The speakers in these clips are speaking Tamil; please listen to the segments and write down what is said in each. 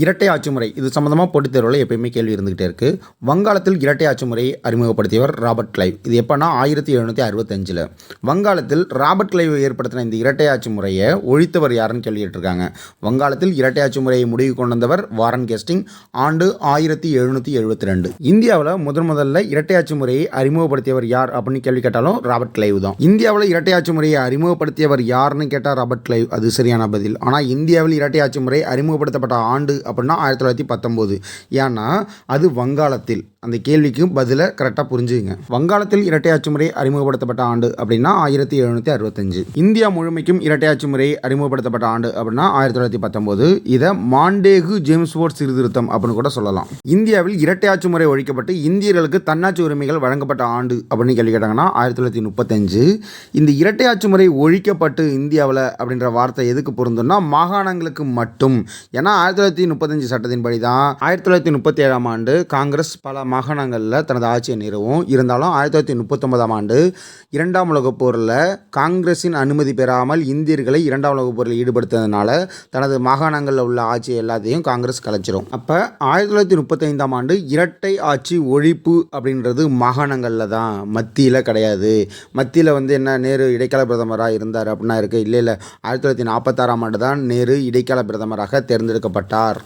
இரட்டை ஆட்சி முறை இது சம்மந்தமாக போட்டித் தேர்வில் எப்பயுமே கேள்வி இருந்துகிட்டே இருக்குது வங்காளத்தில் இரட்டை ஆட்சி முறையை அறிமுகப்படுத்தியவர் ராபர்ட் கிளைவ். இது எப்போனா ஆயிரத்தி எழுநூற்றி அறுபத்தஞ்சில் வங்காளத்தில் ராபர்ட் கிளைவ் ஏற்படுத்தின இந்த இரட்டை ஆட்சி முறையை ஒழித்தவர் யாருன்னு கேள்வி கேட்டிருக்காங்க வங்காளத்தில் இரட்டை ஆட்சி முறையை முடிவு கொண்டு வந்தவர் வாரன் கெஸ்டிங் ஆண்டு ஆயிரத்தி எழுநூற்றி எழுபத்தி ரெண்டு. இந்தியாவில் முதன் முதல்ல இரட்டை ஆட்சி முறையை அறிமுகப்படுத்தியவர் யார் அப்படின்னு கேள்வி கேட்டாலும் ராபர்ட் கிளைவ் தான். இந்தியாவில் இரட்டை ஆட்சி முறையை அறிமுகப்படுத்தியவர் யாருன்னு கேட்டால் ராபர்ட் கிளைவ் அது சரியான பதில். ஆனால் இந்தியாவில் இரட்டை ஆட்சி முறை அறிமுகப்படுத்தப்பட்ட ஆண்டு அப்படின்னா ஆயிரத்தி தொள்ளாயிரத்தி பத்தொம்போது. ஏன்னா அது வங்காளத்தில். அந்த கேள்விக்கும் பதிலை கரெக்டாக புரிஞ்சுங்க வங்காளத்தில் இரட்டை முறை அறிமுகப்படுத்தப்பட்ட ஆண்டு அப்படின்னா ஆயிரத்தி எழுநூற்றி அறுபத்தஞ்சு. இந்தியா முழுமைக்கும் இரட்டையாட்சி முறை அறிமுகப்படுத்தப்பட்ட ஆண்டு அப்படின்னா ஆயிரத்தி தொள்ளாயிரத்தி பத்தொம்போது இதை மாண்டேகு ஜேம்ஸ் போர்ட் சீர்திருத்தம் அப்படின்னு கூட சொல்லலாம். இந்தியாவில் இரட்டையாட்சி முறை ஒழிக்கப்பட்டு இந்தியர்களுக்கு தன்னாட்சி உரிமைகள் வழங்கப்பட்ட ஆண்டு அப்படின்னு கேள்வி கேட்டாங்கன்னா ஆயிரத்தி தொள்ளாயிரத்தி முப்பத்தஞ்சு. இந்த இரட்டை ஆட்சி முறை ஒழிக்கப்பட்டு இந்தியாவில் அப்படின்ற வார்த்தை எதுக்கு பொருந்தும்னா மாகாணங்களுக்கு மட்டும். ஏன்னா ஆயிரத்தி தொள்ளாயிரத்தி முப்பத்தஞ்சு சட்டத்தின்படி தான் ஆயிரத்தி தொள்ளாயிரத்தி முப்பத்தி ஏழாம் ஆண்டு காங்கிரஸ் பல மாகாணங்களில் தனது ஆட்சியை நிறுவும். இருந்தாலும் ஆயிரத்தி தொள்ளாயிரத்தி முப்பத்தொன்பதாம் ஆண்டு இரண்டாம் உலகப் போரில் காங்கிரஸின் அனுமதி பெறாமல் இந்தியர்களை இரண்டாம் உலகப் போரில் ஈடுபடுத்ததுனால தனது மாகாணங்களில் உள்ள ஆட்சி எல்லாத்தையும் காங்கிரஸ் கலைச்சிரும் அப்போ ஆயிரத்தி தொள்ளாயிரத்தி முப்பத்தைந்தாம் ஆண்டு இரட்டை ஆட்சி ஒழிப்பு அப்படின்றது மாகாணங்களில் தான். மத்தியில் கிடையாது. மத்தியில் வந்து என்ன நேரு இடைக்கால பிரதமராக இருந்தார் அப்படின்னா இருக்குது இல்லை இல்லை. ஆயிரத்தி தொள்ளாயிரத்தி நாற்பத்தாறாம் ஆண்டு தான் நேரு இடைக்கால பிரதமராக தேர்ந்தெடுக்கப்பட்டார்.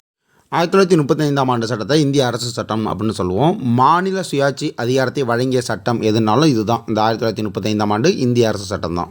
ஆயிரத்தி தொள்ளாயிரத்தி முப்பத்தைந்தாம் ஆண்டு சட்டத்தை இந்திய அரசு சட்டம் அப்படின்னு சொல்லுவோம். மாநில சுயாட்சி அதிகாரத்தை வழங்கிய சட்டம் எதுனாலும் இதுதான். இந்த ஆயிரத்தி தொள்ளாயிரத்தி முப்பத்தைந்தாம் ஆண்டு இந்திய அரசு சட்டம் தான்